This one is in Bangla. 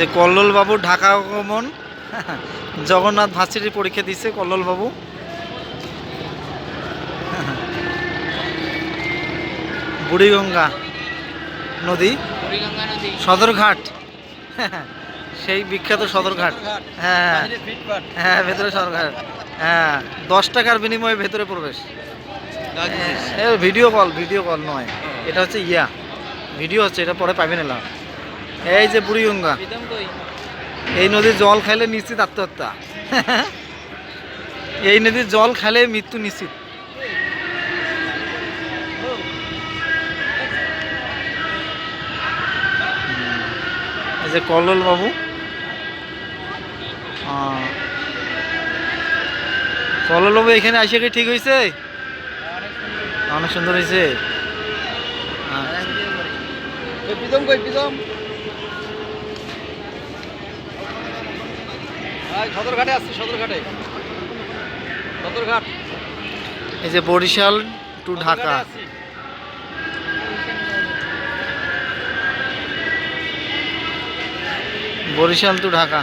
যে কল্লোল বাবু ঢাকা আগমন জগন্নাথ ভার্সিটির পরীক্ষা দিচ্ছে কল্লোল বাবু বুড়িগঙ্গা নদী। সদরঘাট। সেই বিখ্যাত সদরঘাট। হ্যাঁ হ্যাঁ। ভেতরে সদরঘাট। হ্যাঁ দশ টাকার বিনিময়ে ভেতরে প্রবেশ। ভিডিও কল ভিডিও কল নয়। এটা হচ্ছে ইয়া। ভিডিও হচ্ছে এটা পরে পাবেন এলাম। এই যে বুড়িগঙ্গা এই নদীর জল খাইলে নিশ্চিত আত্মহত্যা। এই নদীর জল খাইলে মৃত্যু নিশ্চিত। এই যে কল্লোল বাবু। আহ, কল্লোল বাবু এখানে আসে কি ঠিক হয়েছে অনেক সুন্দর হয়েছে আচ্ছা। সদরঘাটে আসছি সদরঘাটে। সদরঘাট। এই যে বরিশাল টু ঢাকা। বরিশাল টু ঢাকা।